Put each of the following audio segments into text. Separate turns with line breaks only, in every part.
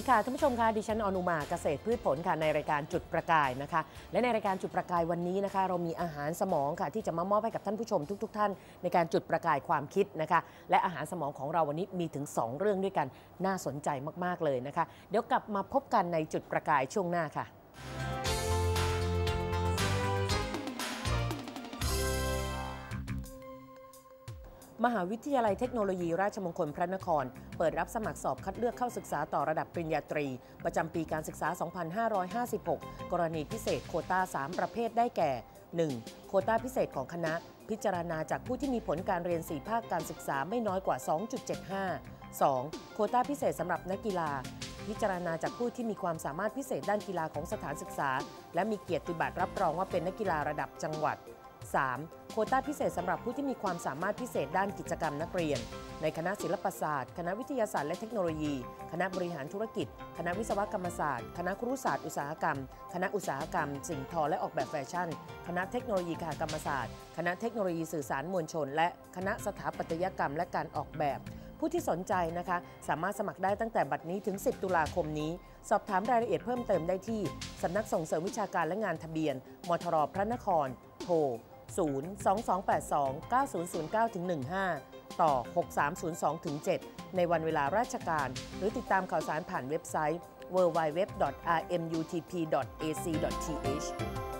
ดีค่ะท่านผู้ชมค่ะดิฉันอนุมาเกษตรพืชผลค่ะในรายการจุดประกายนะคะ และในรายการจุดประกายวันนี้นะคะ เรามีอาหารสมองค่ะ ที่จะมามอบให้กับท่านผู้ชมทุกๆท่าน ในการจุดประกายความคิดนะคะ และอาหารสมองของเราวันนี้มีถึง 2 เรื่องด้วยกันน่าสนใจมากๆเลยนะคะ เดี๋ยวกลับมาพบกันในจุดประกายช่วงหน้าค่ะ มหาวิทยาลัยเทคโนโลยีราชมงคลพระนคร เปิดรับสมัครสอบคัดเลือกเข้าศึกษาต่อระดับปริญญาตรี ประจำปีการศึกษา 2556 กรณีพิเศษโควตา3 ประเภทได้แก่ 1. โควตาพิเศษของคณะ พิจารณาจากผู้ที่มีผลการเรียน 4 ภาคการศึกษาไม่น้อยกว่า 2.75 2. โควตาพิเศษสำหรับนักกีฬา พิจารณาจากผู้ที่มีความสามารถพิเศษด้านกีฬาของสถานศึกษา และมีเกียรติบัตรรับรองว่าเป็นนักกีฬาระดับจังหวัด 3. โคต้าพิเศษสำหรับผู้ที่มีความสามารถพิเศษด้านกิจกรรมนักเรียน ในคณะศิลปศาสตร์ คณะวิทยาศาสตร์และเทคโนโลยี คณะบริหารธุรกิจ คณะวิศวกรรมศาสตร์ คณะครุศาสตร์อุตสาหกรรม คณะอุตสาหกรรม สิ่งทอและออกแบบแฟชั่น คณะเทคโนโลยีคหกรรมศาสตร์ คณะเทคโนโลยีสื่อสารมวลชน และคณะสถาปัตยกรรม และการออกแบบผู้ที่สนใจนะคะ สามารถสมัครได้ตั้งแต่บัดนี้ถึง 10 ตุลาคมนี้ สอบถามรายละเอียดเพิ่มเติมได้ที่ สำนักส่งเสริมวิชาการและงานทะเบียน มทรพระนคร โทร 022829009-15 ต่อ 6302-7 ในวันเวลาราชการ หรือติดตามข่าวสารผ่านเว็บไซต์ www.rmutp.ac.th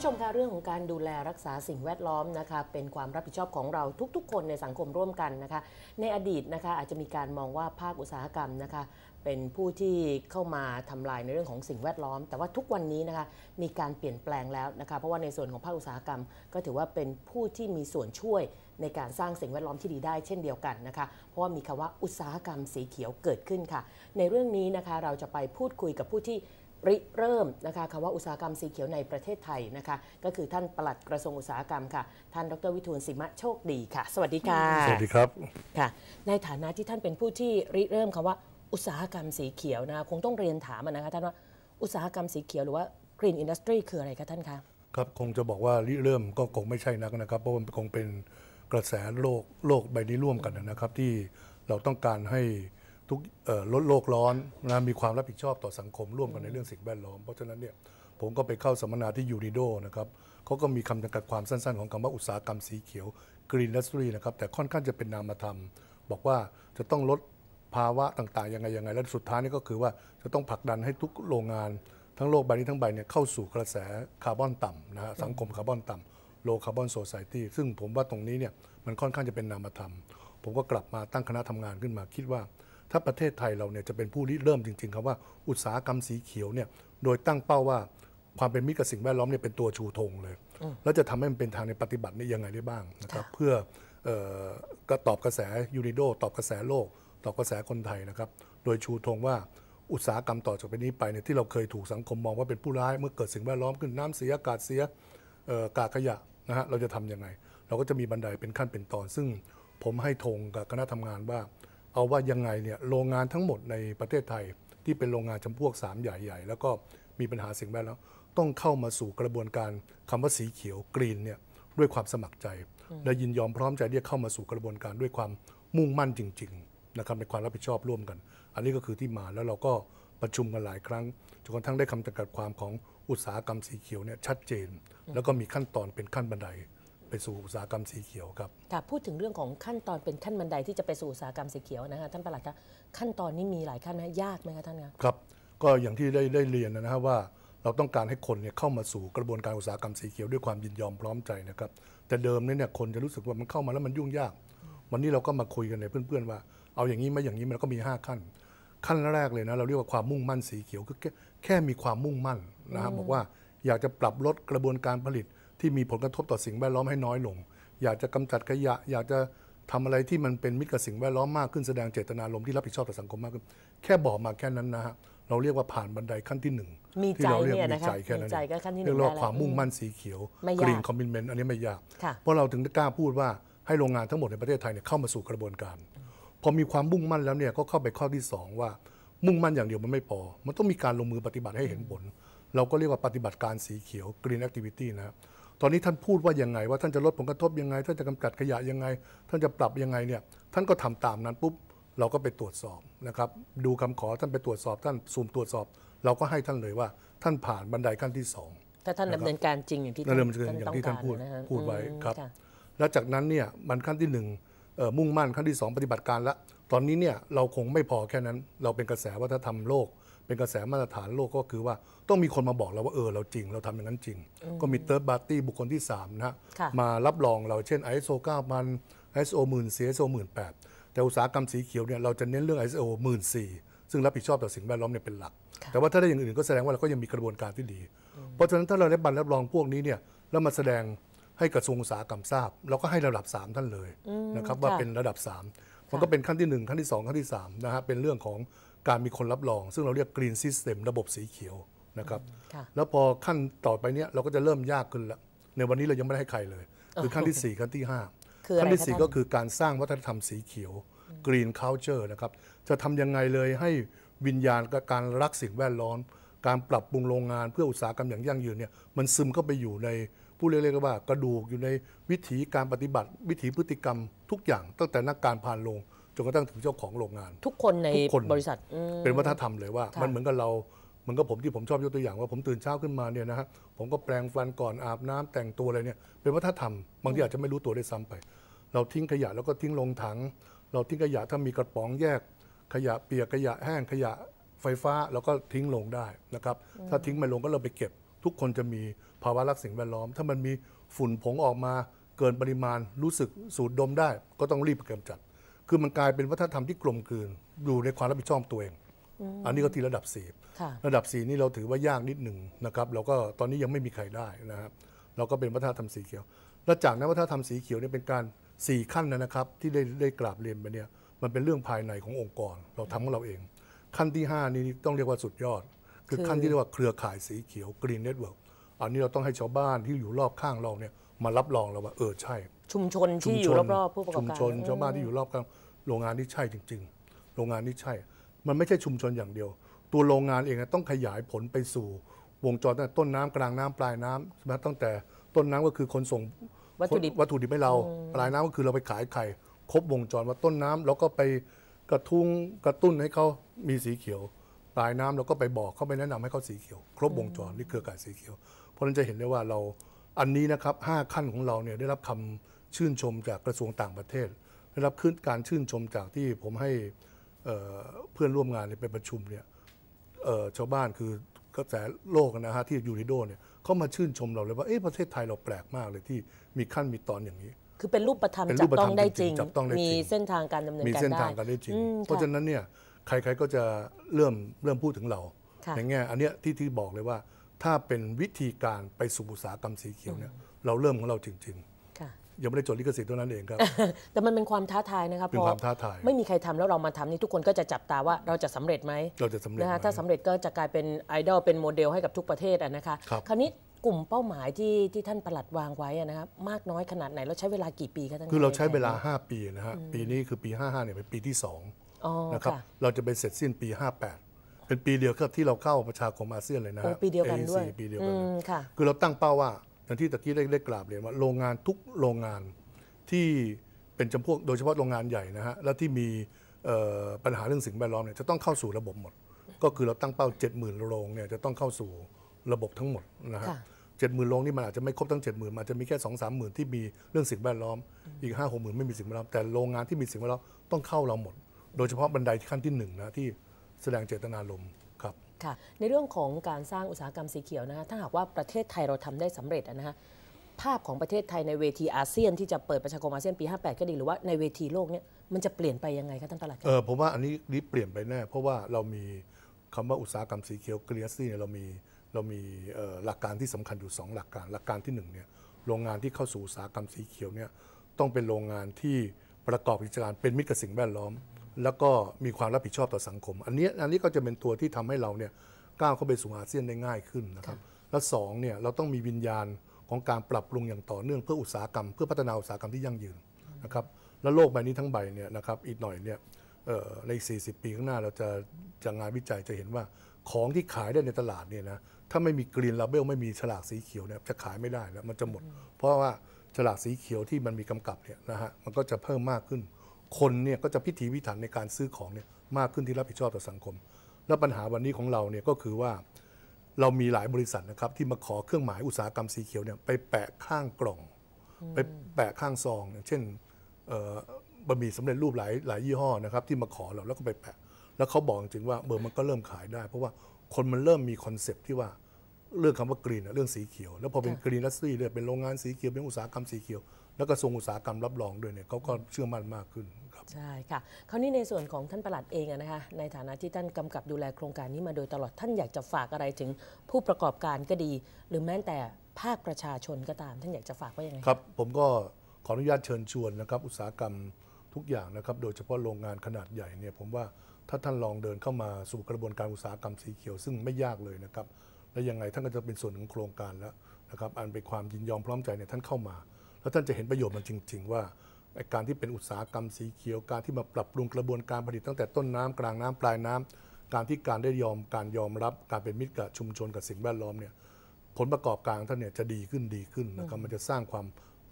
ผู้ชมคะเรื่องของการดูแลรักษาสิ่งแวดล้อมนะคะเป็นความรับผิดชอบของเราทุกๆ คนในสังคมร่วมกันนะคะ ในอดีตนะคะอาจจะมีการมองว่าภาคอุตสาหกรรมนะคะ เป็นผู้ที่เข้ามาทำลายในเรื่องของสิ่งแวดล้อม แต่ว่าทุกวันนี้นะคะมีการเปลี่ยนแปลงแล้วนะคะ เพราะว่าในส่วนของภาคอุตสาหกรรม ก็ถือว่าเป็นผู้ที่มีส่วนช่วยในการสร้างสิ่งแวดล้อมที่ดีได้เช่นเดียวกันนะคะ เพราะว่ามีคำว่าอุตสาหกรรมสีเขียวเกิดขึ้นค่ะ ในเรื่องนี้นะคะเราจะไปพูดคุยกับผู้ที่ ริเริ่มนะคะคำว่าอุตสาหกรรมสีเขียวในประเทศไทยนะคะ ก็คือท่านปลัดกระทรวงอุตสาหกรรมค่ะ ท่านดรวิทูลสิมะโชคดีค่ะ สวัสดีค่ะ
สวัสดีครับ
ค่ะ ในฐานะที่ท่านเป็นผู้ที่ริเริ่มคำว่าอุตสาหกรรมสีเขียวนะคะคงต้องเรียนถามอะนะคะท่านว่าอุตสาหกรรมสีเขียวหรือว่า green industry คืออะไรคะท่านคะ
ครับคงจะบอกว่าริเริ่มก็คงไม่ใช่นักนะครับ เพราะมันคงเป็นกระแสโลกโลกใบนี้ร่วมกันนะครับ ที่เราต้องการให้ ทุกเอ่อลดโลกร้อนนะมีความรับผิดชอบต่อสังคมร่วมกันในเรื่องสิ่งแวดล้อม เพราะฉะนั้นเนี่ยผมก็ไปเข้าสัมมนาที่ยูริโดนะครับเขาก็มีคำจำกัดความสั้นๆ ของคำว่าอุตสาหกรรมสีเขียว Green Industry นะครับแต่ค่อนข้างจะเป็นนามธรรม บอกว่าจะต้องลดภาวะต่างๆยังไงยังไงและสุดท้ายนี่ก็คือว่าจะต้องผลักดันให้ทุกโรงงาน ทั้งโลกใบนี้ทั้งใบเนี่ยเข้าสู่กระแสคาร์บอนต่ำนะฮะสังคมคาร์บอนต่ำ low carbon society ซึ่งผมว่าตรงนี้เนี่ยมันค่อนข้างจะเป็นนามธรรม ผมก็กลับมาตั้งคณะทำงานขึ้นมาคิดว่า ถ้าประเทศไทยเราเนี่ยจะเป็นผู้ริเริ่มจริงๆครับว่าอุตสาหกรรมสีเขียวเนี่ยโดยตั้งเป้าว่าความเป็นมิตรกับสิ่งแวดล้อมเนี่ยเป็นตัวชูธงเลย แล้วจะทำให้มันเป็นทางในปฏิบัตินี่ยังไงได้บ้างนะครับเพื่อเอ่อก็ตอบกระแสยูนิโดตอบกระแสโลก ตอบกระแสคนไทยนะครับโดยชูธงว่าอุตสาหกรรมต่อจากนี้ไปเนี่ยที่เราเคยถูกสังคมมองว่าเป็นผู้ร้าย เมื่อเกิดสิ่งแวดล้อมขึ้นน้ำเสียอากาศเสียเอ่อกากขยะนะฮะเราจะทำยังไง เราก็จะมีบันไดเป็นขั้นเป็นตอน ซึ่งผมให้ธงกับคณะทำงานว่า เอาว่ายังไงเนี่ยโรงงานทั้งหมดในประเทศไทยที่เป็นโรงงานจำพวก 3 ใหญ่ๆ แล้วก็มีปัญหาสิ่งแวดล้อมต้องเข้ามาสู่กระบวนการคำว่าสีเขียวกรีนเนี่ยด้วยความสมัครใจ และยินยอมพร้อมใจที่จะเข้ามาสู่กระบวนการด้วยความมุ่งมั่นจริงๆนะครับในความรับผิดชอบร่วมกัน อันนี้ก็คือที่มาแล้วเราก็ประชุมกันหลายครั้งจนกระทั่งได้คำจำกัดความของอุตสาหกรรมสีเขียวเนี่ยชัดเจน แล้วก็มีขั้นตอนเป็นขั้นบันได ไปสู่อุตสาหกรรมสีเขียวครับ
ค่ะพูดถึงเรื่องของขั้นตอนเป็นขั้นบันไดที่จะไปสู่อุตสาหกรรมสีเขียวนะคะท่านปลัดคะขั้นตอนนี้มีหลายขั้นไหมยากไหมคะท่านคะ
ครับ ก็อย่างที่ได้ได้เรียนนะฮะว่า เราต้องการให้คนเนี่ยเข้ามาสู่กระบวนการอุตสาหกรรมสีเขียวด้วยความยินยอมพร้อมใจนะครับแต่เดิมเนี่ยคนจะรู้สึกว่ามันเข้ามาแล้วมันยุ่งยาก วันนี้เราก็มาคุยกันในเพื่อนๆว่า เอาอย่างนี้ไหมอย่างนี้มันก็มี 5 ขั้น ขั้นแรกเลยนะเราเรียกว่าความมุ่งมั่นสีเขียวคือแค่แค่มีความมุ่งมั่นนะฮะบอกว่าอยากจะปรับลดกระบวนการผลิต ที่มีผลกระทบต่อสิ่งแวดล้อมให้น้อยลง อยากจะกำจัดขยะ อยากจะทำอะไรที่มันเป็นมิตรกับสิ่งแวดล้อมมากขึ้นแสดงเจตนารมณ์ที่รับผิดชอบต่อสังคมมากขึ้น แค่บอกมาแค่นั้นนะฮะเราเรียกว่าผ่านบันไดขั้นที่หนึ่ง
มี
ที่เราเรียก
ใจเนี่ย
มี
นะคะ
ใจแค่นั้น
มีใจก็ขั้นที่หนึ่ง
เรียกว่า
ได้แล้ว
ความมุ่งมั่นสีเขียว
ไม่ยาก
green commitment อันนี้ไม่ยาก
ค่ะ
เพราะเราถึงได้กล้าพูดว่าให้โรงงานทั้งหมดในประเทศไทยเนี่ยเข้ามาสู่กระบวนการ พอมีความมุ่งมั่นแล้วเนี่ยก็เข้าไปข้อที่สองว่ามุ่งมั่นอย่างเดียวมันไม่พอ มันต้องมีการลงมือปฏิบัติให้เห็นผล เราก็เรียกว่าปฏิบัติการสีเขียว green activity นะครับ ตอนนี้ท่านพูดว่ายังไง ว่าท่านจะลดผลกระทบยังไง ท่านจะกำจัดขยะยังไง ท่านจะปรับยังไงเนี่ยท่านก็ทำตามนั้นปุ๊บเราก็ไปตรวจสอบนะครับดูคำขอท่านไปตรวจสอบ ท่านสุ่มตรวจสอบ เราก็ให้ท่านเลยว่า ท่านผ่านบันไดขั้นที่สอง
ถ้าท่านดำเนินการจริงอย่างที่
นั่นเริ่มเกินอย่างที่ท่านพูด
ต้องกะะ
พูดไว้
อืม
ครับะแล้วจากนั้นเนี่ยมันขั้นที่หนึ่งเอ่อมุ่งมั่นขั้นที่สองปฏิบัติการละตอนนี้เนี่ยเราคงไม่พอแค่นั้น เราเป็นกระแสวัฒนธรรมโลก เป็นกระแสมาตรฐานโลกก็คือว่าต้องมีคนมาบอกเราว่าเออเราจริง เราทำอย่างนั้นจริง ก็มีเติร์ดบาร์ตี้บุคคลที่ 3 นะฮะ
ค่ะ
มารับรองเราเช่น ISO 9000 ISO 10,000 ISO 18,000แต่อุตสาหกรรมสีเขียวเนี่ยเราจะเน้นเรื่อง ISO 14,000 ซึ่งรับผิดชอบต่อสิ่งแวดล้อมเนี่ยเป็นหลัก แต่ว่าถ้าได้อย่างอื่นก็แสดงว่าเราก็ยังมีกระบวนการที่ดี เพราะฉะนั้นถ้าเราได้บัตรรับรองพวกนี้เนี่ยแล้วมาแสดงให้กระทรวงอุตสาหกรรมทราบเราก็ให้ระดับ 3 ท่านเลยนะครับว่า
ค่ะ
เป็นระดับ 3 มันก็เป็นขั้นที่ 1 ขั้นที่ 2 ขั้นที่3นะฮะเป็นเรื่องของการมีคนรับรอง ซึ่งเราเรียก Green System ระบบสีเขียวนะครับ
ค่ะ
แล้วพอขั้นต่อไปเนี้ยเราก็จะเริ่มยากขึ้นละในวันนี้เรายังไม่ได้ให้ใครเลย คือขั้นที่ 4 ขั้นที่5
คืออะไร
ขั้นที่
คะ
สี่
ท่าน
ก็คือการสร้างวัฒนธรรมสีเขียว Green Culture นะครับจะทำยังไงเลยให้วิญญาณกับการรักสิ่งแวดล้อมการปรับปรุงโรงงานเพื่ออุตสาหกรรมอย่างยั่งยืนเนี่ยมันซึมเข้าไปอยู่ในผู้เรียกได้ว่ากระดูกอยู่ในวิถีการปฏิบัติ วิถีพฤติกรรมทุกอย่างตั้งแต่นักการผ่านโรง จนกระทั่งถึงเจ้าของโรงงาน
ทุกคนใน
ทุกคน
บริษัทอืม
เป็นวัฒนธรรมเลยว่า
ค่ะ
มันเหมือนกับเราเหมือนกับผมที่ผมชอบยกตัวอย่างว่าผมตื่นเช้าขึ้นมาเนี่ยนะฮะผมก็แปรงฟันก่อนอาบน้ำแต่งตัวอะไรเนี่ยเป็นวัฒนธรรมบางทีอาจจะไม่รู้ตัวได้วยซ้ำไป เราทิ้งขยะแล้วก็ทิ้งลงถัง เราทิ้งขยะถ้ามีกระป๋องแยก ขยะเปียกขยะแห้งขยะไฟฟ้าเราก็ทิ้งลงได้นะครับถ้าทิ้งไม่ลงก็เราไปเก็บ ทุกคนจะมีภาวะรักสิ่งแวดล้อม ถ้ามันมีฝุ่นผงออกมาเกินปริมาณรู้สึกสูดดมได้ ก็ต้องรีบกำจัด คือมันกลายเป็นวัฒนธรรมที่กลมกลืนอยู่ในความรับผิดชอบตัวเอง อันนี้ก็ที่ระดับสี่
ค่ะ
ระดับสีนี่เราถือว่ายากนิดหนึ่งนะครับเราก็ตอนนี้ยังไม่มีใครได้นะครับเราก็เป็นวัฒนธรรมสีเขียว แล้วจากนั้นวัฒนธรรมสีเขียวเนี่ยเป็นการสี่ขั้นนะครับ ที่ได้ได้กราบเรียนไปเนี่ยมันเป็นเรื่องภายในขององค์กร เราทำของเราเอง ขั้นที่ 5 นี่ต้องเรียกว่าสุดยอดคือ
คือ
ขั้นที่เรียกว่าเครือข่ายสีเขียว Green Network อันนี้เราต้องให้ชาวบ้านที่อยู่รอบข้างเราเนี่ยมารับรองเราว่าเออใช่
ชุมชนที่อยู่รอบๆผู้ประกอบ
ชุม
การ
ชนชาวบ้านที่อยู่รอบข้างโรงงานที่ใช่จริง ๆ โรงงานที่ใช่ มันไม่ใช่ชุมชนอย่างเดียว ตัวโรงงานเองอะต้องขยายผลไปสู่ วงจรตั้งแต่ต้นน้ำกลางน้ำปลายน้ำใช่ไหมตั้งแต่ต้นน้ำก็คือคนส่ง
วัตถุดิบ
วัตถุดิบให้เราปลายน้ำก็คือเราไปขายไข่ครบวงจรว่าต้นน้ำเราก็ไปกระทุ้งกระตุ้นให้เขามีสีเขียวปลายน้ำเราก็ไปบอกเขาไปแนะนำให้เขาสีเขียว ครบวงจรนี่เครือข่ายสีเขียว เพราะฉะนั้นจะเห็นได้ว่าเราอันนี้นะครับห้าขั้นของเราเนี่ยได้รับคำ ชื่นชมจากกระทรวงต่างประเทศ ได้รับขึ้นการชื่นชมจากที่ผมให้เอ่อเพื่อนร่วมงานเนี่ยไปประชุมเนี่ยเอ่อชาวบ้านคือกระแสโลกนะฮะที่ยูนิโดเนี่ยเขามาชื่นชมเราเลยว่าเอ๊ะประเทศไทยเราแปลกมากเลยที่มีขั้นมีตอนอย่างนี้
คือเป็นรูปธรรม
เป็นรู
จับ
ปธร
ต้
ร
อ
ม
งได้จริง
จริงๆจับต้องได้จริง
มีเส้นทางการดำเนิน
มี
การ
เส้น
ได้
ทางกันได้จริง
อืม
เพราะฉะนั้นเนี่ยใครๆก็จะเริ่มเริ่มพูดถึงเรา
ค่ะ
ในแง่อันเนี้ยที่ที่บอกเลยว่า ถ้าเป็นวิธีการไปสู่อุตสาหกรรมสีเขียวเนี่ยเราเริ่มของเราจริง
ค่ะ
ๆ ยังไม่ได้จดลิขสิทธิ์เท่านั้นเองครับ
แต่มันเป็นความท้าทายนะครับ
เป็น
พอ
ความท้าทาย
ไม่มีใครทำแล้วเรามาทำนี่ทุกคนก็จะจับตาว่าเราจะสำเร็จไหม
เราจะสำเร็จ
นะคะ
ไหม
ถ้าสำเร็จก็จะกลายเป็นไอดอลเป็นโมเดลให้กับทุกประเทศอะนะคะ
ครับ
คราวนี้กลุ่มเป้าหมายที่ที่ท่านประหลัดวางไว้อะนะครับมากน้อยขนาดไหน แล้วใช้เวลากี่ปีคะท่าน
คือเราใช้เวลา
ในแผน
5ปีนะฮะปีนี้คือปี 55เนี่ยเป็นปีที่
อ๋อ
2นะครับ
ค่ะ
เราจะไปเสร็จสิ้นปี 58 เป็นปีเดียวกับที่เราเข้าประชาคมอาเซียนเลยนะ
โอ้
ฮะ
ปีเดียวกันด้วย
AEC ปีเดียว
อื
กันเลย
มค่ะ
คือเราตั้งเป้าว่า อย่างที่ตะกี้ได้ได้กราบเรียนว่าโรงงานทุกโรงงานที่เป็นจำพวกโดยเฉพาะโรงงานใหญ่นะฮะแล้วที่มีเอ่อปัญหาเรื่องสิ่งแวดล้อมเนี่ยจะต้องเข้าสู่ระบบหมด ก็คือเราตั้งเป้า 70,000 โรงเนี่ยจะต้องเข้าสู่ระบบทั้งหมดนะฮะ
ค่ะ
เจ็ดหมื่นโรงนี่มันอาจจะไม่ครบทั้งเจ็ดหมื่นอาจจะมีแค่สองสามหมื่นที่มีเรื่องสิ่งแวดล้อม อีกห้าหกหมื่นไม่มีสิ่งแวดล้อม แต่โรงงานที่มีสิ่งแวดล้อมต้องเข้าเราหมด โดยเฉพาะบันไดขั้นที่หนึ่งนะที่แสดงเจตนารมณ์ ครับ
ค่ะในเรื่องของการสร้างอุตสาหกรรมสีเขียวนะคะถ้าหากว่าประเทศไทยเราทำได้สำเร็จอะนะคะภาพของประเทศไทยในเวทีอาเซียนที่จะเปิดประชาคมอาเซียนปี 58 ก็ดีหรือว่าในเวทีโลกเนี่ยมันจะเปลี่ยนไปยังไงคะท่านประหลัด
เออผมว่าอันนี้นี้เปลี่ยนไปแน่เพราะว่าเรามีคำว่าอุตสาหกรรมสีเขียวกรีนซี่เนี่ยเรามีเรามีเอ่อหลักการที่สำคัญอยู่ 2 หลักการ หลักการที่1เนี่ยโรงงานที่เข้าสู่อุตสาหกรรมสีเขียวเนี่ยต้องเป็นโรงงานที่ประกอบกิจการเป็นมิตรกับสิ่งแวดล้อม แล้วก็มีความรับผิดชอบต่อสังคม อันนี้อันนี้ก็จะเป็นตัวที่ทำให้เราเนี่ยก้าวเข้าไปสู่อาเซียนได้ง่ายขึ้นนะครับและสองเนี่ยเราต้องมีวิญญาณของการปรับปรุงอย่างต่อเนื่องเพื่ออุตสาหกรรม เพื่อพัฒนาอุตสาหกรรมที่ยั่งยืนนะครับแล้วโลกใบนี้ทั้งใบเนี่ยนะครับอีกหน่อยเนี่ยเอ่อในอีก40 ปีข้างหน้าเราจะจะงานวิจัยจะเห็นว่าของที่ขายได้ในตลาดเนี่ยนะถ้าไม่มีกรีนลาเบลไม่มีฉลากสีเขียวเนี่ยจะขายไม่ได้แล้วมันจะหมด เพราะว่าฉลากสีเขียวที่มันมีกำกับเนี่ยนะฮะมันก็จะเพิ่มมากขึ้น คนเนี่ยก็จะพิถีพิถันในการซื้อของเนี่ยมากขึ้นที่รับผิดชอบต่อสังคม แล้วปัญหาวันนี้ของเราเนี่ยก็คือว่าเรามีหลายบริษัทนะครับที่มาขอเครื่องหมายอุตสาหกรรมสีเขียวเนี่ยไปแปะข้างกล่อง ไปแปะข้างซองอย่างเช่นเอ่อบะหมี่สำเร็จรูปหลายหลายยี่ห้อนะครับที่มาขอเราแล้วก็ไปแปะ แล้วเขาบอกจริงๆว่าเบอร์มันก็เริ่มขายได้ เพราะว่าคนมันเริ่มมีคอนเซปต์ที่ว่าเรื่องคำว่ากรีนเรื่องสีเขียว แล้วพอเป็นกรีนลัสซี่เลยเป็นโรงงานสีเขียวเป็นอุตสาหกรรมสีเขียว แล้วกระทรวงอุตสาหกรรมรับรองด้วยเนี่ยเขาก็เชื่อมั่นมากขึ้นครับ
ใช่ค่ะคราวนี้ในส่วนของท่านประหลัดเองนะคะในฐานะที่ท่านกำกับดูแลโครงการนี้มาโดยตลอดท่านอยากจะฝากอะไรถึงผู้ประกอบการก็ดี หรือแม้แต่ภาคประชาชนก็ตาม ท่านอยากจะฝากว่ายังไง
ครับ ผมก็ขออนุญาตเชิญชวนนะครับอุตสาหกรรมทุกอย่างนะครับโดยเฉพาะโรงงานขนาดใหญ่เนี่ยผมว่าถ้าท่านลองเดินเข้ามาสู่กระบวนการอุตสาหกรรมสีเขียว ซึ่งไม่ยากเลยนะครับและยังไงท่านก็จะเป็นส่วนของโครงการแล้วนะครับอันเป็นความยินยอมพร้อมใจเนี่ยท่านเข้ามา แล้วท่านจะเห็นประโยชน์มันจริง ๆ ว่าไอ้การที่เป็นอุตสาหกรรมสีเขียวการที่มาปรับปรุงกระบวนการผลิตตั้งแต่ต้นน้ำกลางน้ำปลายน้ำการที่การได้ยอมการยอมรับ การเป็นมิตรกับชุมชนกับสิ่งแวดล้อมเนี่ยผลประกอบการของท่านเนี่ยจะดีขึ้นดีขึ้นนะครับมันจะสร้างความ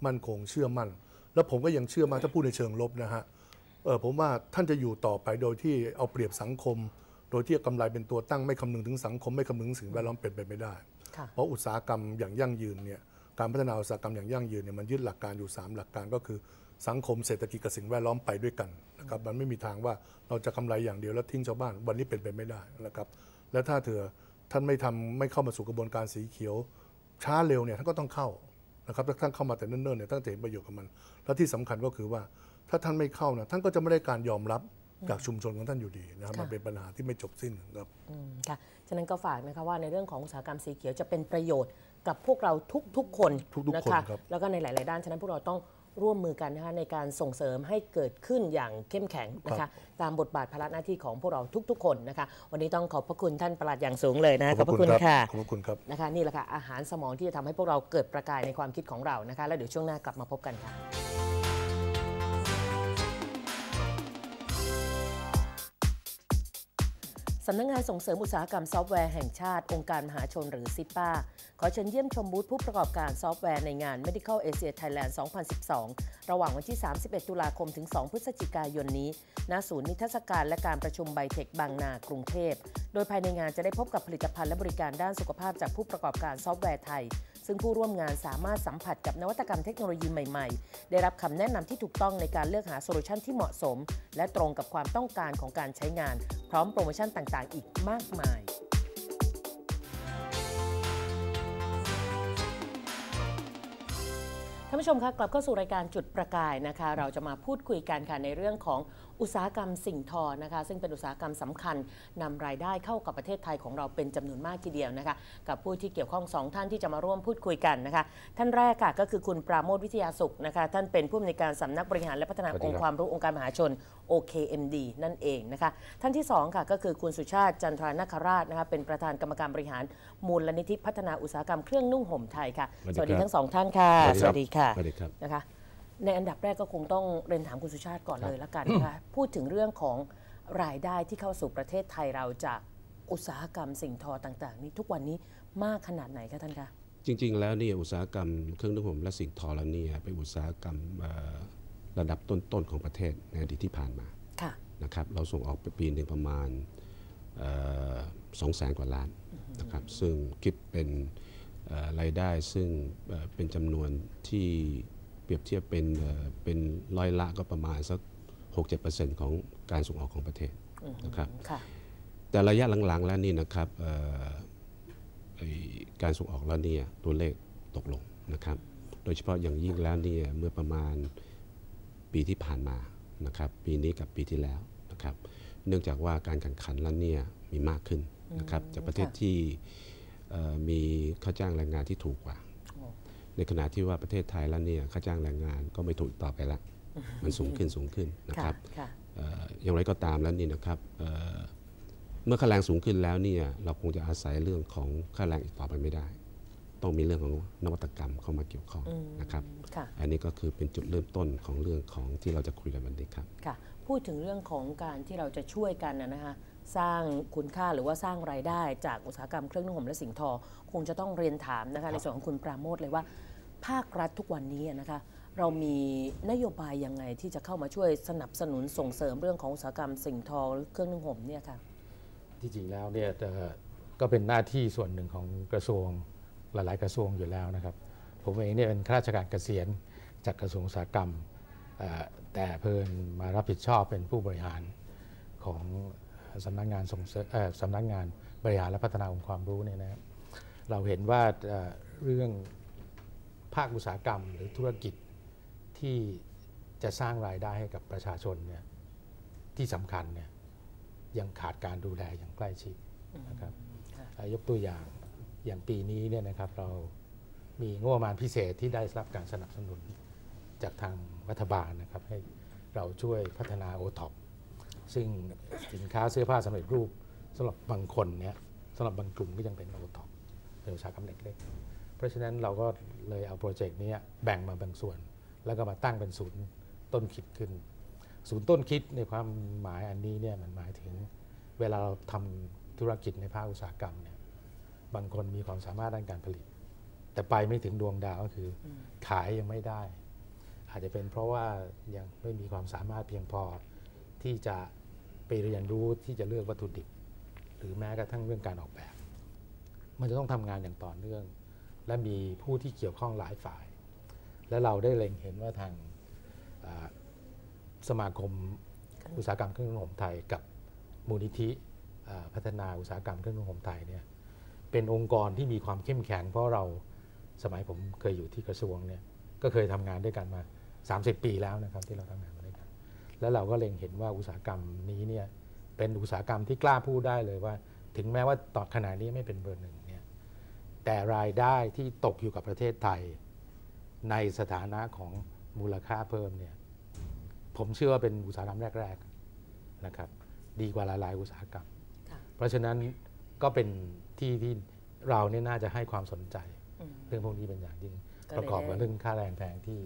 มั่นคงเชื่อมั่น แล้วผมก็ยังเชื่อมั่นถ้าพูดในเชิงลบนะฮะเออผมว่าท่านจะอยู่ต่อไปโดยที่เอาเปรียบสังคม โดยที่กำไรเป็นตัวตั้งไม่คำนึงถึงสังคมไม่คำนึงถึงสิ่งแวดล้อมเป็นไปไม่ได้
ค่ะ
เพราะอุตสาหกรรมอย่างยั่งยืนเนี่ย การพัฒนาอุตสาหกรรมอย่างยั่งยืนเนี่ยมันยึดหลักการอยู่ 3 หลักการก็คือสังคมเศรษฐกิจกับสิ่งแวดล้อมไปด้วยกันนะครับมันไม่มีทางว่าเราจะกำไรอย่างเดียวแล้วทิ้งชาวบ้านวันนี้เป็นไปไม่ได้นะครับและถ้าเถอะท่านไม่ทำไม่เข้ามาสู่กระบวนการสีเขียว ช้าเร็วเนี่ยท่านก็ต้องเข้านะครับถ้าท่านเข้ามาแต่เนิ่นๆเนี่ยท่านจะเห็นประโยชน์กับมัน และที่สำคัญก็คือว่าถ้าท่านไม่เข้านะท่านก็จะไม่ได้การยอมรับจากชุมชนของท่านอยู่ดีนะครับมันเป็นปัญหาที่ไม่จบสิ้นครับ
อืมค่ะฉะนั้นก็ฝากนะคะว่าในเรื่องของอุตสาหกรรมสีเขียวจะเป็นประโยชน์ กับพวกเราทุกๆคน
ทุกๆ
นะ
คน
คะ
ครับ
แล้วก็ในหลาย ๆ ด้านฉะนั้นพวกเราต้องร่วมมือกันนะคะในการส่งเสริมให้เกิดขึ้นอย่างเข้มแข็งนะคะตามบทบาทภาระหน้าที่ของพวกเราทุก ๆ คนนะคะ วันนี้ต้องขอบพระคุณท่านประหลัดอย่างสูงเลยนะขอบพระคุณ
รับ
ค่ะ
ขอบพระคุณครับ
นะคะนี่แหละค่ะอาหารสมองที่จะทำให้พวกเราเกิดประกายในความคิดของเรานะคะ แล้วเดี๋ยวช่วงหน้ากลับมาพบกันค่ะ สำนักงานส่งเสริมอุตสาหกรรมซอฟต์แวร์แห่งชาติ องค์การมหาชนหรือซิป้าขอเชิญเยี่ยมชมบูธผู้ประกอบการซอฟต์แวร์ในงาน Medical Asia Thailand 2012 ระหว่างวันที่ 31 ตุลาคมถึง 2 พฤศจิกายนนี้ ณ ศูนย์นิทรรศการและการประชุมไบเทคบางนา กรุงเทพ โดยภายในงานจะได้พบกับผลิตภัณฑ์และบริการด้านสุขภาพจากผู้ประกอบการซอฟต์แวร์ไทย ซึ่งผู้ร่วมงานสามารถสัมผัสกับนวัตกรรมเทคโนโลยีใหม่ๆ ได้รับคำแนะนำที่ถูกต้องในการเลือกหาโซลูชันที่เหมาะสม และตรงกับความต้องการของการใช้งาน พร้อมโปรโมชั่นต่างๆ อีกมากมายท่านผู้ชมคะกลับเข้าสู่รายการจุดประกายนะคะ เราจะมาพูดคุยกันค่ะในเรื่องของ อุตสาหกรรมสิ่งทอนะคะซึ่งเป็นอุตสาหกรรมสำคัญนำรายได้เข้ากับประเทศไทยของเราเป็นจำนวนมากทีเดียวนะคะกับผู้ที่เกี่ยวข้องสองท่านที่จะมาร่วมพูดคุยกันนะคะท่านแรกค่ะก็คือคุณปราโมทวิทยาสุขนะคะท่านเป็นผู้อำนวยการสำนักบริหารและพัฒนา
สวัสดี
องค์
ครับ
ความรู้องค์การมหาชน OKMD นั่นเองนะคะท่านที่สองค่ะก็คือคุณสุชาติจันทรานาคราชนะคะเป็นประธานกรรมการบริหารมูลนิธิพัฒนาอุตสาหกรรมเครื่องนุ่งห่มไทยค่ะสวัสดีทั้งสองท่านค่ะ
สวัสดีครับ
ค่ะ
สวัสดีครับ
นะคะ ในอันดับแรกก็คงต้องเรียนถามคุณสุชาติก่อนเลยละกันนะคะพูดถึงเรื่องของรายได้ที่เข้าสู่ประเทศไทยเราจากอุตสาหกรรมสิ่งทอต่าง ๆ นี้ทุกวันนี้มากขนาดไหนคะท่านคะ
จริง ๆ แล้วเนี่ยอุตสาหกรรมเครื่องนุ่งห่มและสิ่งทอแล้วเนี่ยเป็นอุตสาหกรรมเอ่อระดับต้นๆของประเทศในอดีตที่ผ่านมา
ค่ะ
นะครับเราส่งออกไปปีหนึ่งประมาณสองแสนกว่าล้านนะครับซึ่งคิดเป็นเอ่อรายได้ซึ่งเอ่อเป็นจำนวนที่ เปรียบเทียบเป็นเอ่อเป็นร้อยละก็ประมาณสัก 6-7%ของการส่งออกของประเทศนะครับ
ค่ะ
แต่ระยะหลังๆแล้วนี่นะครับเอ่อไอ้การส่งออกแล้วเนี่ยตัวเลขตกลงนะครับ โดยเฉพาะอย่างยิ่งแล้วเนี่ยเมื่อประมาณปีที่ผ่านมานะครับ ปีนี้กับปีที่แล้วนะครับ เนื่องจากว่าการแข่งขันแล้วเนี่ยมีมากขึ้นนะครับจากประเทศ
ค่ะ
ที่เอ่อมีค่าจ้างแรงงานที่ถูกกว่า ในขณะที่ว่าประเทศไทยแล้วเนี่ยค่าจ้างแรงงานก็ไม่ถูกอีกต่อไปละมันสูงขึ้นสูงขึ้นนะครับ
ค่ะ
เอ่ออย่างไรก็ตามแล้วนี่นะครับเอ่อเมื่อค่าแรงสูงขึ้นแล้วเนี่ยเราคงจะอาศัยเรื่องของค่าแรงอีกต่อไปไม่ได้ ต้องมีเรื่องของนวัตกรรมเข้ามาเกี่ยวข้องนะครับ
ค่ะ
อันนี้ก็คือเป็นจุดเริ่มต้นของเรื่องของที่เราจะคุยกันวันนี้ครับ
ค่ะพูดถึงเรื่องของการที่เราจะช่วยกันนะนะคะสร้างคุณค่าหรือว่าสร้างรายได้จากอุตสาหกรรมเครื่องนุ่งห่มและสิ่งทอ คงจะต้องเรียนถามนะคะในส่วนของคุณปราโมทเลยว่า ภาครัฐทุกวันนี้นะคะเรามีนโยบายยังไงที่จะเข้ามาช่วยสนับสนุนส่งเสริมเรื่องของอุตสาหกรรมสิ่งทอหรือเครื่องนุ่งห่มเนี่ยค่ะ
ที่จริงแล้วเนี่ยก็เป็นหน้าที่ส่วนหนึ่งของกระทรวงหลาย ๆ กระทรวงอยู่แล้วนะครับ ผมเองเนี่ยเป็นข้าราชการเกษียณจากกระทรวงอุตสาหกรรม แต่เพิ่นมารับผิดชอบเป็นผู้บริหารของสำนักงานส่งเสริมสำนักงานบริหารและพัฒนาองค์ความรู้เนี่ยนะครับเราเห็นว่าเรื่อง ภาคอุตสาหกรรมหรือธุรกิจที่จะสร้างรายได้ให้กับประชาชนเนี่ยที่สำคัญเนี่ยยังขาดการดูแลอย่างใกล้ชิดนะครับ
ค่ะ
อ่ายกตัวอย่างอย่างปีนี้เนี่ยนะครับเรามีงบประมาณพิเศษที่ได้รับการสนับสนุนจากทางรัฐบาลนะครับ ให้เราช่วยพัฒนาโอท็อปซึ่งสินค้าเสื้อผ้าสำเร็จรูปสำหรับบางคนเนี่ยสำหรับบางกลุ่มก็ยังเป็นโอท็อปเป็นอุตสาหกรรมเล็กๆ เพราะฉะนั้นเราก็เลยเอาโปรเจกต์นี้แบ่งมาบางส่วน แล้วก็มาตั้งเป็นศูนย์ต้นคิดขึ้น ศูนย์ต้นคิดในความหมายอันนี้เนี่ยมันหมายถึงเวลาเราทำธุรกิจในภาคอุตสาหกรรมเนี่ยบางคนมีความสามารถด้านการผลิต แต่ไปไม่ถึงดวงดาวก็คืออขายยังไม่ได้ อาจจะเป็นเพราะว่ายังไม่มีความสามารถเพียงพอที่จะไปเรียนรู้ที่จะเลือกวัตถุดิบ หรือแม้กระทั่งเรื่องการออกแบบ มันจะต้องทำงานอย่างต่อเนื่อง และมีผู้ที่เกี่ยวข้องหลายฝ่าย และเราได้เล็งเห็นว่าทางสมาคมอุตสาหกรรมเครื่องนุ่งห่มไทย กับมูลนิธิพัฒนาอุตสาหกรรมเครื่องนุ่งห่มไทยเนี่ยเป็นองค์กรที่มีความเข้มแข็ง เพราะเราสมัยผมเคยอยู่ที่กระทรวงเนี่ยก็เคยทำงานด้วยกันมา 30 ปีแล้วนะครับที่เราทำงานมาด้วยกัน แล้วเราก็เล็งเห็นว่าอุตสาหกรรมนี้เนี่ยเป็นอุตสาหกรรมที่กล้าพูดได้เลยว่า ถึงแม้ว่าตอขณะนี้ไม่เป็นเบอร์หนึ่ง แต่รายได้ที่ตกอยู่กับประเทศไทย ในสถานะของมูลค่าเพิ่มเนี่ยผมเชื่อว่าเป็นอุตสาหกรรมแรก ๆนะครับ ดีกว่าหลายๆอุตสาหกรรม
ค่ะ
เพราะฉะนั้นก็เป็นที่ที่เราเนี่ยน่าจะให้ความสนใจ
อืม
เรื่องพวกนี้เป็นอย่างยิ่ง
ก็เลย
ประกอบกับเรื่องค่าแรงแพงที่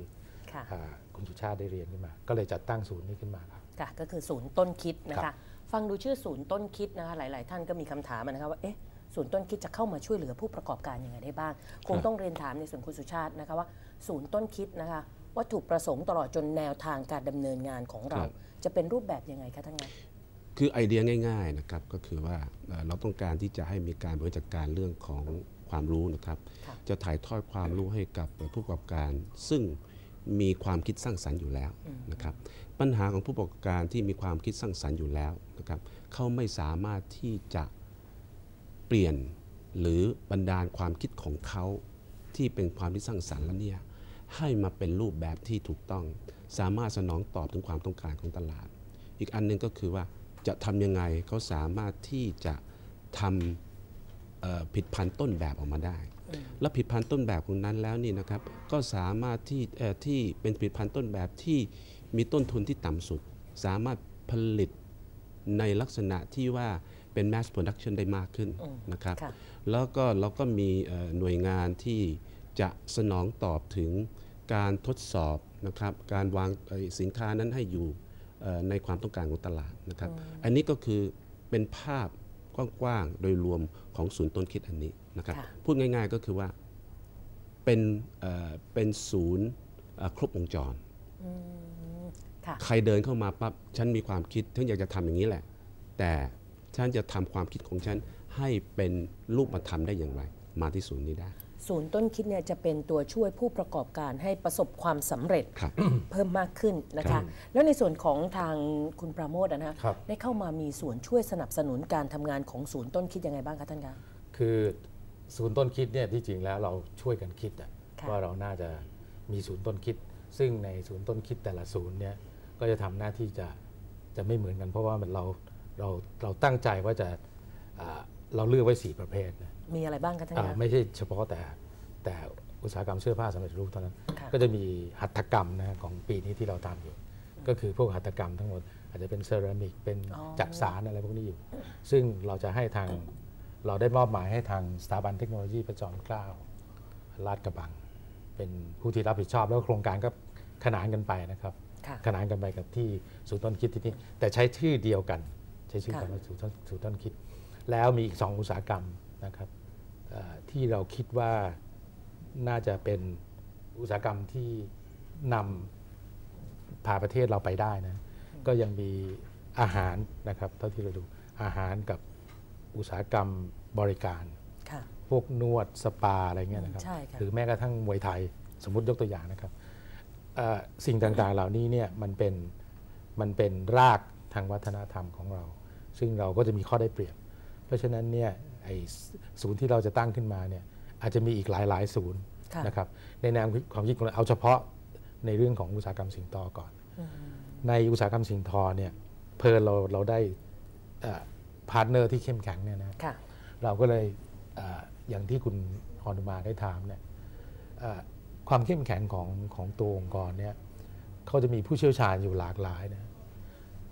ค่ะ
อ่าคุณสุชาติได้เรียนขึ้นมา ก็เลยจัดตั้งศูนย์นี้ขึ้นมาครับ
ค่ะก็คือศูนย์ต้นคิดนะ
ครั
คะ
บ
ฟังดูชื่อศูนย์ต้นคิดนะคะหลาย ๆ ท่านก็มีคำถามนะคะว่าเอ๊ะ ศูนย์ต้นคิดจะเข้ามาช่วยเหลือผู้ประกอบการยังไงได้บ้าง คงต้องเรียนถามในส่วนคุณสุชาตินะคะว่า ศูนย์ต้นคิดนะคะวัตถุประสงค์ตลอดจนแนวทางการดำเนินงานของเรา
ครับ
จะเป็นรูปแบบยังไงคะท่านคะ
คือไอเดียง่าย ๆนะครับก็คือว่าเอ่อเราต้องการที่จะให้มีการบริหารจัดการเรื่องของความรู้นะครับ
ค่ะ
จะถ่ายทอดความรู้ให้กับผู้ประกอบการ ซึ่งมีความคิดสร้างสรรค์อยู่แล้วนะครับ ปัญหาของผู้ประกอบการที่มีความคิดสร้างสรรค์อยู่แล้วนะครับเขาไม่สามารถที่จะ เปลี่ยนหรือบรรดาลความคิดของเขาที่เป็นความคิดสร้างสรรค์แล้วเนี่ยให้มาเป็นรูปแบบที่ถูกต้อง สามารถสนองตอบถึงความต้องการของตลาด อีกอันหนึงก็คือว่าจะทำยังไงเขาสามารถที่จะทำผิดพันธุ์ต้นแบบออกมาได้ และผิดพันธุ์ต้นแบบของนั้นแล้วนี่นะครับ ก็สามารถที่ที่เป็นผลิตภัณฑ์ต้นแบบที่มีต้นทุนที่ต่ำสุด สามารถผลิตในลักษณะที่ว่า เป็น mass production ได้มากขึ้นนะครับ
ค่ะ
แล้วก็เราก็มีเอ่อหน่วยงานที่จะสนองตอบถึงการทดสอบนะครับ การวางเอ่อสินค้านั้นให้อยู่เอ่อในความต้องการของตลาดนะครับ อันนี้ก็คือเป็นภาพกว้างๆ โดยรวมของศูนย์ต้นคิดอันนี้นะครับ
ค่ะ
พูดง่ายๆก็คือว่าเป็นเอ่อเป็นศูนย์เอ่อครบวงจร
ค่ะ
ใครเดินเข้ามาปั๊บฉันมีความคิดฉันอยากจะทำอย่างนี้แหละ แต่ ฉันจะทำความคิดของฉันให้เป็นรูปธรรมได้อย่างไร มาที่ศูนย์นี้ได้
ศูนย์ต้นคิดเนี่ยจะเป็นตัวช่วยผู้ประกอบการให้ประสบความสำเร็จ
ครับ
เพิ่มมากขึ้นนะ
ครั
คะ
บ
แล้วในส่วนของทางคุณปราโมทอะนะคะ
ครับ
ได้เข้ามามีส่วนช่วยสนับสนุนการทำงานของศูนย์ต้นคิดยังไงบ้างคะท่านคะ
คือศูนย์ต้นคิดเนี่ยที่จริงแล้วเราช่วยกันคิดอะ
ค่ะ
ว่าเราน่าจะมีศูนย์ต้นคิด ซึ่งในศูนย์ต้นคิดแต่ละศูนย์เนี่ยก็จะทำหน้าที่จะจะไม่เหมือนกันเพราะว่ามันเรา เราเราตั้งใจว่าจะอ่าเราเลือกไว้ 4 ประเภทนะ
มีอะไรบ้างคะท่าน
อ่า
คะ
ไม่ใช่เฉพาะแต่แต่อุตสาหกรรมเสื้อผ้าสำเร็จรูปเท่านั้น
ค่ะ
ก็จะมีหัตถกรรมนะฮะของปีนี้ที่เราทำอยู่ ก็คือพวกหัตถกรรมทั้งหมด อาจจะเป็นเซรามิกเป็น
อ๋อ
จักสารอะไรพวกนี้อยู่ ซึ่งเราจะให้ทางเราได้มอบหมายให้ทางสถาบันเทคโนโลยีพระจอมเกล้าลาดกระบัง เป็นผู้ที่รับผิดชอบแล้วโครงการก็ขนานกันไปนะครับ
ค่ะ
ขนานกันไปกับที่ศูนย์ต้นคิดที่นี่แต่ใช้ชื่อเดียวกัน ใช้ชื่อกัน
ค่ะ
ว่าศูนย์ต้นศูนย์ต้นคิด แล้วมีอีกสองอุตสาหกรรมนะครับเอ่อที่เราคิดว่าน่าจะเป็นอุตสาหกรรมที่นำพาประเทศเราไปได้นะก็ยังมีอาหารนะครับเท่าที่เราดูอาหารกับอุตสาหกรรมบริการ
ค่ะ
พวกนวดสปาอะไรเงี้ยนะครับ
ใช่ค่ะ
หรือแม้กระทั่งมวยไทยสมมติยกตัวอย่างนะครับเอ่อสิ่งต่างๆเหล่านี้เนี่ยมันเป็นมันเป็นรากทางวัฒนธรรมของเรา ซึ่งเราก็จะมีข้อได้เปรียบ เพราะฉะนั้นเนี่ยไอ้ศูนย์ที่เราจะตั้งขึ้นมาเนี่ยอาจจะมีอีกหลายๆศูนย์
ค่ะ
นะครับในแนวความคิดของเราเอาเฉพาะในเรื่องของอุตสาหกรรมสิ่งทอก่อน ในอุตสาหกรรมสิ่งทอเนี่ยเพลินเราเราได้พาร์ทเนอร์ที่เข้มแข็งเนี่ยนะ
ค่ะ
เราก็เลยเอออย่างที่คุณอนุมาได้ถามเนี่ยเอ่อความเข้มแข็งของของตัวองค์กรเนี่ยเขาจะมีผู้เชี่ยวชาญอยู่หลากหลายนะ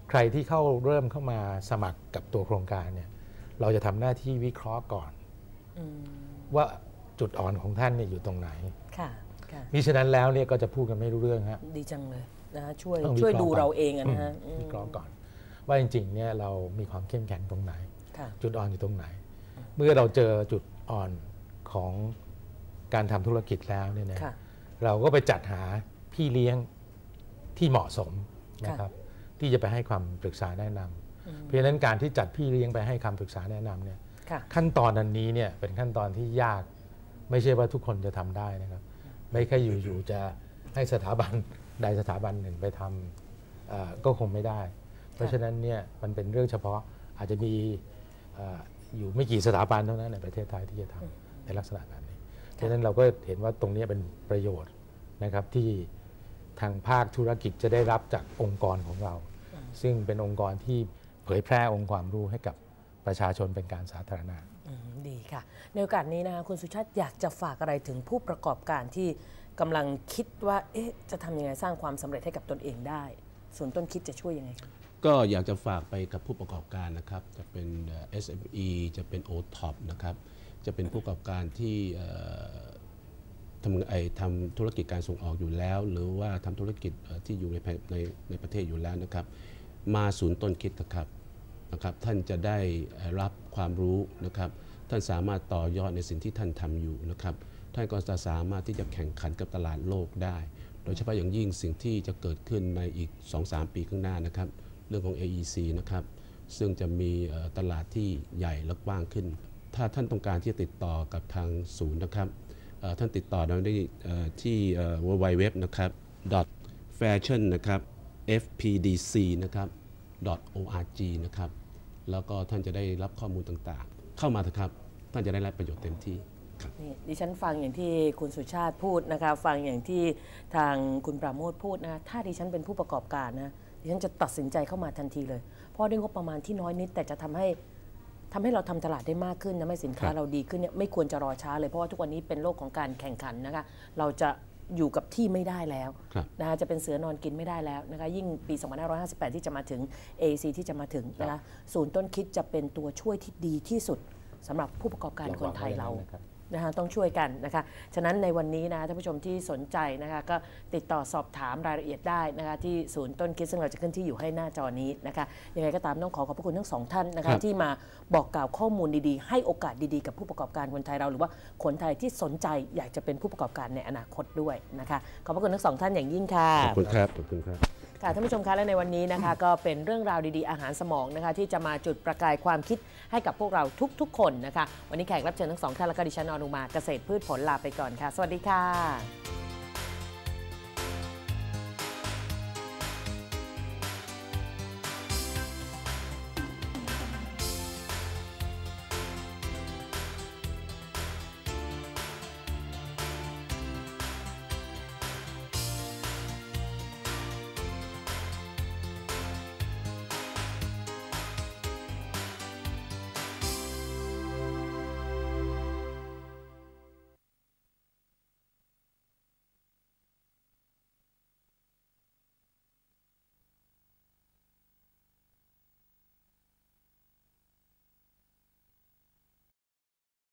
ใครที่เข้าเริ่มเข้ามาสมัครกับตัวโครงการเนี่ยเราจะทำหน้าที่วิเคราะห์ก่อน
อืม
ว่าจุดอ่อนของท่านเนี่ยอยู่ตรงไหน
ค่ะค่ะ
มิฉะนั้นแล้วเนี่ยก็จะพูดกันไม่รู้เรื่องฮะ
ดีจังเลยนะฮะช่วย
ต้องวิ
ช่วย
เคราะห์
ดู
ก่อน
เราเองอะนะฮะ
วิเคราะห์ก่อน ว่าจริงๆเนี่ยเรามีความเข้มแข็งตรงไหน
ค่ะ
จุดอ่อนอยู่ตรงไหน เมื่อเราเจอจุดอ่อนของการทำธุรกิจแล้วเนี่ยนะ
ค่ะ
เราก็ไปจัดหาพี่เลี้ยงที่เหมาะสมนะครับ ที่จะไปให้ความปรึกษาแนะนำเพราะฉะนั้นการที่จัดพี่เลี้ยงไปให้คำปรึกษาแนะนำเนี่ย
ค่ะ
ขั้นตอนอันนี้เนี่ยเป็นขั้นตอนที่ยาก ไม่ใช่ว่าทุกคนจะทำได้นะครับ ไม่แค่อยู่ๆจะให้สถาบันใดสถาบันหนึ่งไปทำเอ่อก็คงไม่ได้ เพราะฉะนั้นเนี่ยมันเป็นเรื่องเฉพาะอาจจะมีเอ่ออยู่ไม่กี่สถาบันเท่านั้นในประเทศไทยที่จะทำในลักษณะแบบนี้ เพราะฉะนั้นเราก็เห็นว่าตรงนี้เป็นประโยชน์นะครับที่ ทางภาคธุรกิจจะได้รับจากองค์กรของเรา ซึ่งเป็นองค์กรที่เผยแพร่องค์ความรู้ให้กับประชาชนเป็นการสาธารณะ
อืมดีค่ะ ในโอกาสนี้นะคะคุณสุชาติอยากจะฝากอะไรถึงผู้ประกอบการที่กำลังคิดว่าเอ๊ะจะทำยังไงสร้างความสำเร็จให้กับตนเองได้ศูนย์ต้นคิดจะช่วยยังไงคะ
ก็อยากจะฝากไปกับผู้ประกอบการนะครับ จะเป็นเอ่อ SME จะเป็น OTOP นะครับ จะเป็นผู้ประกอบการที่เอ่อ ทำไอทำธุรกิจการส่งออกอยู่แล้ว หรือว่าทำธุรกิจที่อยู่ในในในประเทศอยู่แล้วนะครับ มาศูนย์ต้นคิดนะครับนะครับ ท่านจะได้รับความรู้นะครับ ท่านสามารถต่อยอดในสิ่งที่ท่านทำอยู่นะครับ ท่านก็จะสามารถที่จะแข่งขันกับตลาดโลกได้ โดยเฉพาะอย่างยิ่งสิ่งที่จะเกิดขึ้นในอีก 2-3 ปีข้างหน้านะครับ เรื่องของ AEC นะครับ ซึ่งจะมีตลาดที่ใหญ่และกว้างขึ้น ถ้าท่านต้องการที่จะติดต่อกับทางศูนย์นะครับ ท่านติดต่อเราได้ที่ www นะครับ fashion นะครับ fpdc นะครับ org นะครับ แล้วก็ท่านจะได้รับข้อมูลต่างๆ เข้ามาเถอะครับ ท่านจะได้รับประโยชน์เต็มที่
นี่ดิฉันฟังอย่างที่คุณสุชาติพูดนะคะ ฟังอย่างที่ทางคุณปราโมทพูดนะ ถ้าดิฉันเป็นผู้ประกอบการนะ ดิฉันจะตัดสินใจเข้ามาทันทีเลย เพราะด้วยงบประมาณที่น้อยนิด แต่จะทำให้ ทำให้เราทำตลาดได้มากขึ้นนะไม่สินค้า
ครับ
เราดีขึ้นเนี่ยไม่ควรจะรอช้าเลยเพราะว่าทุกวันนี้เป็นโลกของการแข่งขันนะคะเราจะอยู่กับที่ไม่ได้แล้ว
ครับ
นะคะจะเป็นเสือนอนกินไม่ได้แล้วนะคะยิ่งปี 2558 ที่จะมาถึง AC ที่จะมาถึงนะคะศูนย์ต้นคิดจะเป็นตัวช่วยที่ดีที่สุดสำหรับผู้ประกอบการคนไทยเรา
นะคะ
ต้องช่วยกันนะคะฉะนั้นในวันนี้นะท่านผู้ชมที่สนใจนะคะก็ติดต่อสอบถามรายละเอียดได้นะคะที่ศูนย์ต้นคิดซึ่งเราจะขึ้นที่อยู่ให้หน้าจอนี้นะคะยังไงก็ตามต้องขอขอบพระคุณทั้งสองท่านนะ
คะ
ที่มาบอกกล่าวข้อมูลดีๆ ให้โอกาสดีๆ กับผู้ประกอบการคนไทยเราหรือว่าคนไทยที่สนใจอยากจะเป็นผู้ประกอบการในอนาคตด้วยนะคะขอบพระคุณทั้งสองท่านอย่างยิ่งค่ะ
ขอบคุณครับขอบคุณครับ
ค่ะท่านผู้ชมคะและในวันนี้นะคะ ก็เป็นเรื่องราวดีๆอาหารสมองนะคะ ที่จะมาจุดประกายความคิดให้กับพวกเราทุกๆ คนนะคะ วันนี้แขกรับเชิญทั้งสองท่านและก็ดิฉันอนุมาเกษตรพืชผลลาไปก่อนค่ะ สวัสดีค่ะ